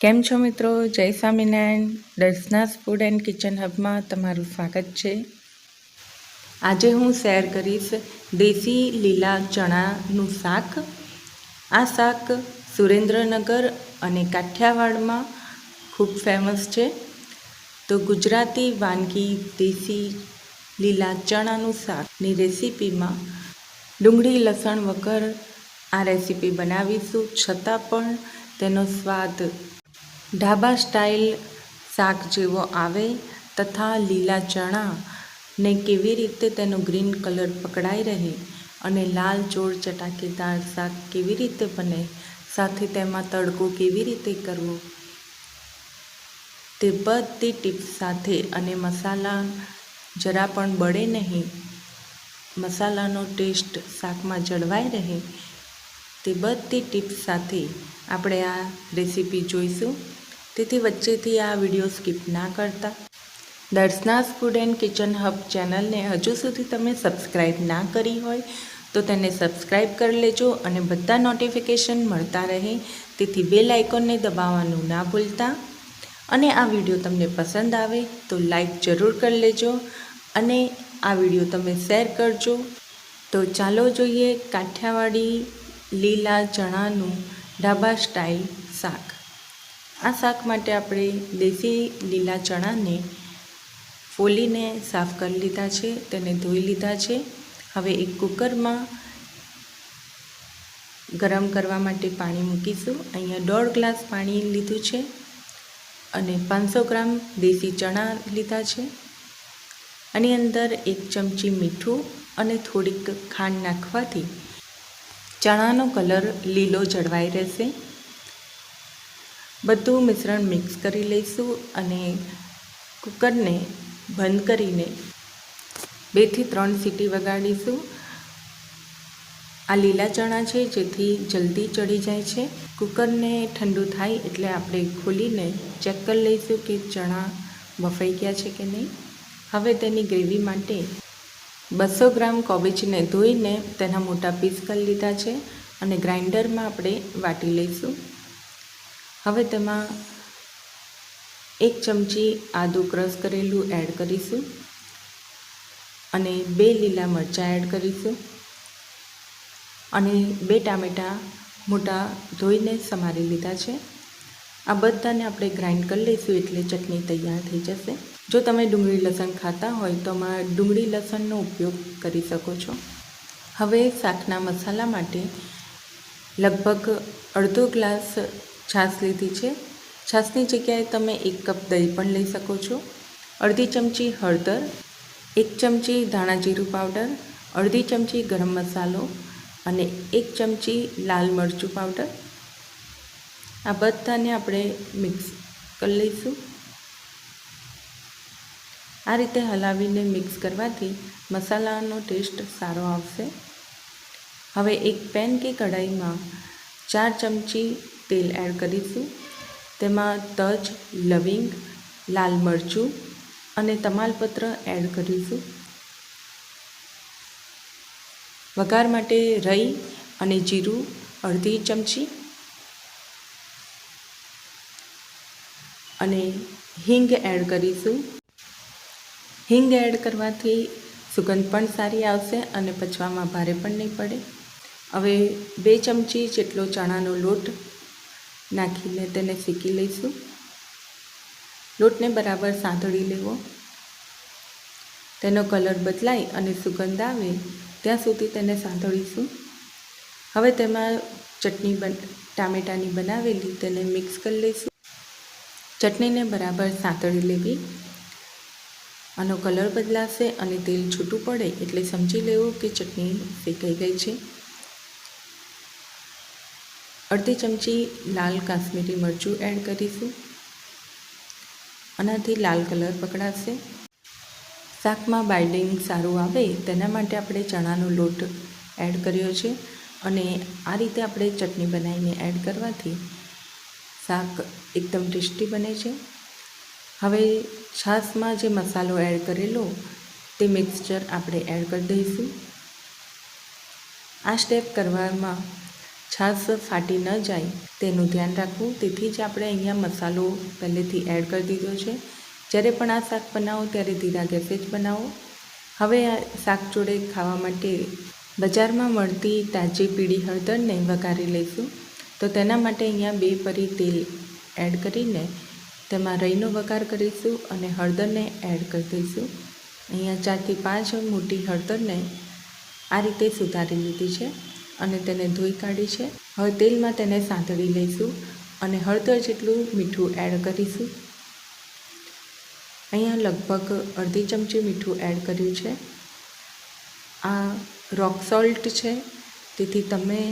કેમ છો મિત્રો? જય Swaminarayan. Darshana's food and kitchen હબમાં તમારું સ્વાગત છે. આજે હું શેર કરીશ દેશી લીલા ચણાનું શાક. આ શાક સુરેન્દ્રનગર અને કાઠિયાવાડમાં ખૂબ ફેમસ છે. તો ગુજરાતી વાનગી દેશી લીલા ચણાનું શાકની રેસીપીમાં ડુંગળી લસણ વગર આ રેસીપી બનાવીશું. છતાં પણ તેનો સ્વાદ ઢાબા સ્ટાઇલ શાક જેવો આવે તથા લીલા ચણા ને કેવી રીતે તેનો ગ્રીન કલર પકડાઈ રહે અને લાલ ચોળ ચટાકેદાર શાક કેવી રીતે બને, સાથે તેમાં તડકો કેવી રીતે કરવો, તે બધી ટીપ્સ સાથે અને મસાલા જરા પણ બળે નહીં. મસાલાનો ટેસ્ટ શાકમાં જળવાઈ રહે તે બધી ટીપ્સ સાથે આપણે આ રેસીપી જોઈશું. તેથી વચ્ચેથી આ વીડિયો સ્કીપ ના કરતા. Darshana's food and kitchen hub ચેનલને હજુ સુધી તમે સબસ્ક્રાઈબ ના કરી હોય તો તેને સબસ્ક્રાઈબ કરી લેજો અને બધા નોટિફિકેશન મળતા રહે. તેથી બેલ આઇકોનને દબાવવાનું ના ભૂલતા. અને આ વીડિયો તમને પસંદ આવે તો લાઈક જરૂર કરી લેજો અને આ વીડિયો તમે શેર કરજો. તો ચાલો જોઈએ કાઠિયાવાડી લીલા ચણાનું ઢાબા સ્ટાઇલ શાક. આ શાક માટે આપણે દેશી લીલા ચણાને ફોલીને સાફ કરી લીધા છે, તેને ધોઈ લીધા છે. હવે એક કુકરમાં ગરમ કરવા માટે પાણી મૂકીશું. અહીંયા દોઢ ગ્લાસ પાણી લીધું છે અને પાંચસો ગ્રામ દેશી ચણા લીધા છે. આની અંદર એક ચમચી મીઠું અને થોડીક ખાંડ નાખવાથી ચણાનો કલર લીલો જળવાઈ રહેશે. બધું મિશ્રણ મિક્સ કરી લઈશું અને કુકરને બંધ કરીને બેથી ત્રણ સીટી વગાડીશું. આ લીલા ચણા છે, જેથી જલ્દી ચડી જાય છે. કુકરને ઠંડુ થાય એટલે આપણે ખોલીને ચેક કરી લઈશું કે ચણા બફાઈ ગયા છે કે નહીં. હવે તેની ગ્રેવી માટે બસો ગ્રામ કોબીજને ધોઈને તેના મોટા પીસ કરી લીધા છે અને ગ્રાઇન્ડરમાં આપણે વાટી લઈશું. હવે તેમાં એક ચમચી આદું ક્રશ કરેલું એડ કરીશું અને બે લીલા મરચાં એડ કરીશું અને બે ટામેટાં મોટા ધોઈને સમારી લીધા છે. આ બધાને આપણે ગ્રાઇન્ડ કરી લઈશું એટલે ચટણી તૈયાર થઈ જશે. જો તમે ડુંગળી લસણ ખાતા હોય તો આમાં ડુંગળી લસણનો ઉપયોગ કરી શકો છો. હવે શાકના મસાલા માટે લગભગ અડધો ગ્લાસ છાશ લીધી છે. છાશની જગ્યાએ તમે એક કપ દહીં પણ લઈ શકો છો. અડધી ચમચી હળદર, એક ચમચી ધાણા જીરું પાવડર, અડધી ચમચી ગરમ મસાલો અને એક ચમચી લાલ મરચું પાવડર. આ બધાને આપણે મિક્સ કરી લઈશું. આ રીતે હલાવીને મિક્સ કરવાથી મસાલાનો ટેસ્ટ સારો આવશે. હવે એક પેન કે કઢાઈમાં ચાર ચમચી તેલ એડ કરીશું. તેમાં તજ, લવિંગ, લાલ મરચું અને તમાલપત્ર એડ કરીશું. વઘાર માટે રઈ અને જીરું અડધી ચમચી અને હિંગ એડ કરીશું. હિંગ એડ કરવાથી સુગંધ પણ સારી આવશે અને પચવામાં ભારે પણ નહીં પડે. હવે બે ચમચી જેટલો ચણાનો લોટ નાખીને તેને શેકી લઈશું. લોટને બરાબર સાંતળી લેવો. તેનો કલર બદલાય અને સુગંધ આવે ત્યાં સુધી તેને સાંતળીશું હવે તેમાં ચટણી બન, ટામેટાની બનાવેલી તેને મિક્સ કરી લઈશું. ચટણીને બરાબર સાંતળી લેવી. આનો કલર બદલાશે અને તેલ છૂટું પડે એટલે સમજી લેવું કે ચટણી શેકાઈ ગઈ છે. અડધી ચમચી લાલ કાશ્મીરી મરચું એડ કરીશું. આનાથી લાલ કલર પકડાશે. શાકમાં બાઇડિંગ સારું આવે તેના માટે આપણે ચણાનો લોટ એડ કર્યો છે અને આ રીતે આપણે ચટણી બનાવીને એડ કરવાથી શાક એકદમ ટેસ્ટી બને છે. હવે છાશમાં જે મસાલો એડ કરેલો, તે મિક્સચર આપણે એડ કરી દઈશું. આ સ્ટેપ કરવામાં છાશ ફાટી ન જાય તેનું ધ્યાન રાખવું. તેથી જ આપણે અહીંયા મસાલો પહેલેથી એડ કરી દીધો છે. જ્યારે પણ આ શાક બનાવો, ત્યારે ધીરા ગેસે જ બનાવો. હવે આ શાક જોડે ખાવા માટે બજારમાં મળતી તાજી પીળી હળદરને વઘારી લઈશું. તો તેના માટે અહીંયા બે પરી તેલ એડ કરીને તેમાં રઈનો વઘાર કરીશું અને હળદરને એડ કરી દઈશું. અહીંયા ચારથી પાંચ મોટી હળદરને આ રીતે સુધારી લીધી છે અને તેને ધોઈ કાઢી છે. હવે તેલમાં તેને સાંતળી લઈશું અને હળદર જેટલું મીઠું એડ કરીશું. અહીંયા લગભગ અડધી ચમચી મીઠું એડ કર્યું છે. આ રોક સોલ્ટ છે. તેથી તમે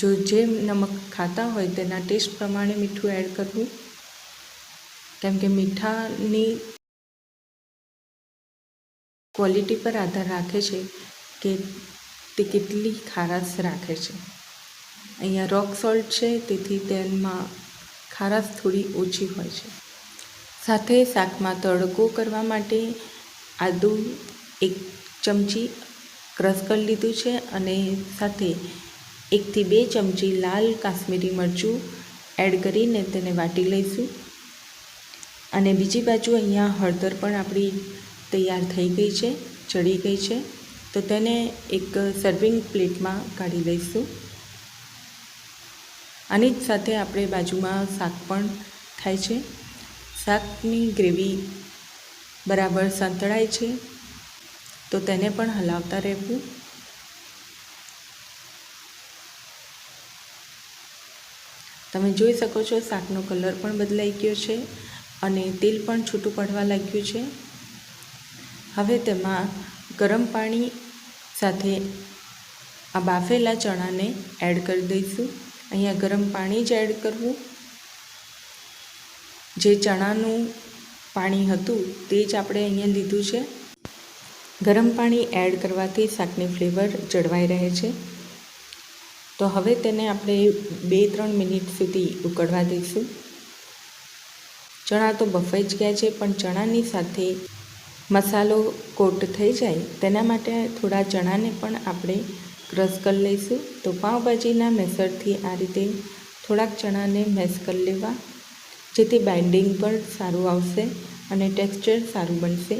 જો જે નમક ખાતા હોય તેના ટેસ્ટ પ્રમાણે મીઠું એડ કરવું. કેમ કે મીઠાની ક્વોલિટી પર આધાર રાખે છે કે તે કેટલી ખારાશ રાખે છે. અહીંયા રોક સોલ્ટ છે, તેથી તેમાં ખારાશ થોડી ઓછી હોય છે. સાથે શાકમાં તડકો કરવા માટે આદું એક ચમચી ક્રશ કરી લીધું છે અને સાથે એકથી બે ચમચી લાલ કાશ્મીરી મરચું એડ કરીને તેને વાટી લઈશું. અને બીજી બાજુ અહીંયા હળદર પણ આપણી તૈયાર થઈ ગઈ છે, ચડી ગઈ છે. તો તેને એક સર્વિંગ પ્લેટમાં કાઢી લઈશું. આની જ સાથે આપણે બાજુમાં શાક પણ થાય છે. શાકની ગ્રેવી બરાબર સંતળાય છે. તો તેને પણ હલાવતા રહેવું. તમે જોઈ શકો છો શાકનો કલર પણ બદલાઈ ગયો છે. અને તેલ પણ છૂટું પડવા લાગ્યું છે. હવે તેમાં ગરમ પાણી સાથે આ બાફેલા ચણાને એડ કરી દઈશું. અહીંયા ગરમ પાણી જ એડ કરવું. જે ચણાનું પાણી હતું તે જ આપણે અહીંયા લીધું છે. ગરમ પાણી એડ કરવાથી શાકની ફ્લેવર જળવાઈ રહે છે. તો હવે તેને આપણે બે ત્રણ મિનિટ સુધી ઉકળવા દઈશું. ચણા તો બફાઈ જ ગયા છે, પણ ચણાની સાથે મસાલો કોટ થઈ જાય, તેના માટે થોડા ચણાને પણ આપણે ક્રશ કરી લઈશું. તો પાઉંભાજીના મેસરથી આ રીતે થોડાક ચણાને મેશ કરી લેવા, જેથી બાઇન્ડિંગ પણ સારું આવશે અને ટેક્સચર સારું બનશે.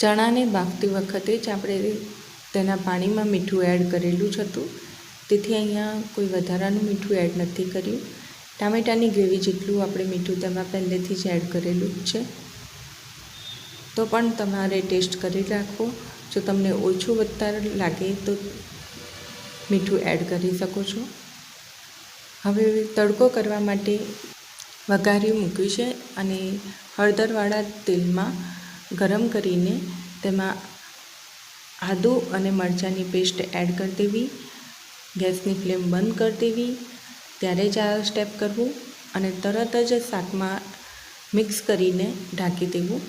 ચણાને બાફતી વખતે જ આપણે તેના પાણીમાં મીઠું એડ કરેલું જ હતું. તેથી અહીંયા કોઈ વધારાનું મીઠું એડ નથી કર્યું. ટામેટાની ગ્રેવી જેટલું આપણે મીઠું તેમાં પહેલેથી જ એડ કરેલું છે. તો પણ તમારે ટેસ્ટ કરી રાખવો જો તમને ઓછું વધતા લાગે તો મીઠું એડ કરી શકો છો. હવે તડકો કરવા માટે વઘારી મૂક્યું છે અને હળદરવાળા તેલમાં ગરમ કરીને તેમાં આદું અને મરચાંની પેસ્ટ એડ કરી દેવી. ગેસની ફ્લેમ બંધ કરી દેવી. ત્યારે જ આ સ્ટેપ કરવું અને તરત જ શાકમાં મિક્સ કરીને ઢાંકી દેવું.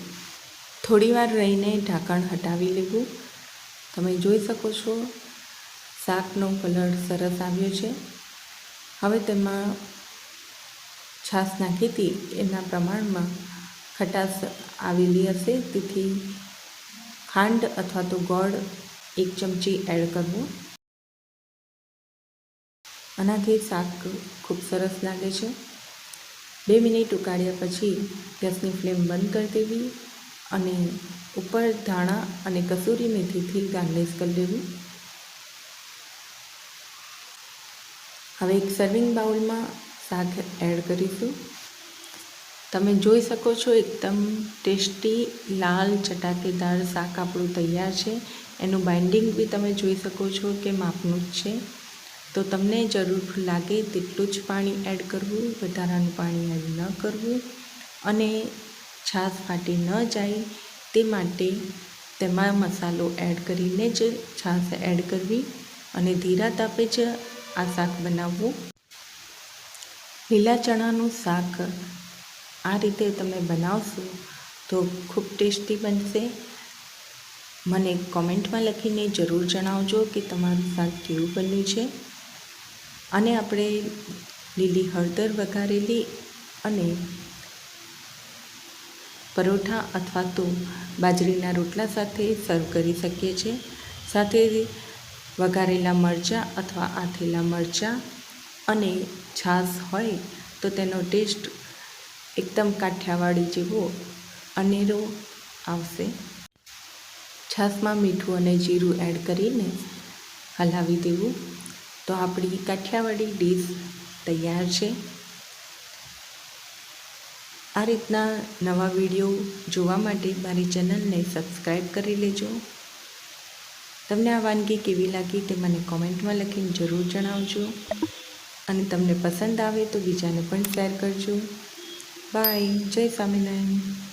થોડીવાર રહીને ઢાંકણ હટાવી લેવું. તમે જોઈ શકો છો, શાકનો કલર સરસ આવ્યો છે. હવે તેમાં છાશ નાખી હતી, એના પ્રમાણમાં ખટાશ આવેલી હશે. તેથી ખાંડ અથવા તો ગોળ એક ચમચી એડ કરવું. આનાથી શાક ખૂબ સરસ લાગે છે. બે મિનિટ ઉકાળ્યા પછી ગેસની ફ્લેમ બંધ કરી દેવી અને ઉપર ધાણા અને કસૂરી મેથીથી ગાર્નિશ કરી દેવું. હવે એક સર્વિંગ બાઉલમાં શાક એડ કરીશું. તમે જોઈ શકો છો એકદમ ટેસ્ટી લાલ ચટાકેદાર શાક આપણું તૈયાર છે. એનું બાઇન્ડિંગ બી તમે જોઈ શકો છો કે માપનું જ છે. તો તમને જરૂર લાગે તેટલું જ પાણી એડ કરવું, વધારાનું પાણી એડ ન કરવું અને છાશ ફાટી ન જાય તે માટે તેમાં મસાલો એડ કરીને જ છાશ એડ કરવી અને ધીરા તાપે જ આ શાક બનાવવું. લીલા ચણાનું શાક આ રીતે તમે બનાવશો તો ખૂબ ટેસ્ટી બનશે. મને કોમેન્ટમાં લખીને જરૂર જણાવજો કે તમારું શાક કેવું બન્યું છે. અને આપણે લીલી હળદર વઘારેલી અને પરોઠા અથવા તો બાજરીના રોટલા સાથે સર્વ કરી શકીએ છીએ. સાથે વઘારેલા મરચાં અથવા આથેલા મરચાં અને છાશ હોય તો તેનો ટેસ્ટ એકદમ કાઠિયાવાડી જેવો અનેરો આવશે. છાશમાં મીઠું અને જીરું એડ કરીને હલાવી દેવું. તો આપણી કાઠિયાવાડી ડીશ તૈયાર છે. આ રીતના નવા વીડિયો જોવા માટે મારી ચેનલને સબસ્ક્રાઈબ કરી લેજો. તમને આ વાનગી કેવી લાગી તે મને કોમેન્ટમાં લખીને જરૂર જણાવજો. અને તમને પસંદ આવે તો બીજાને પણ શેર કરજો. બાય જય સ્વામિનારાયણ.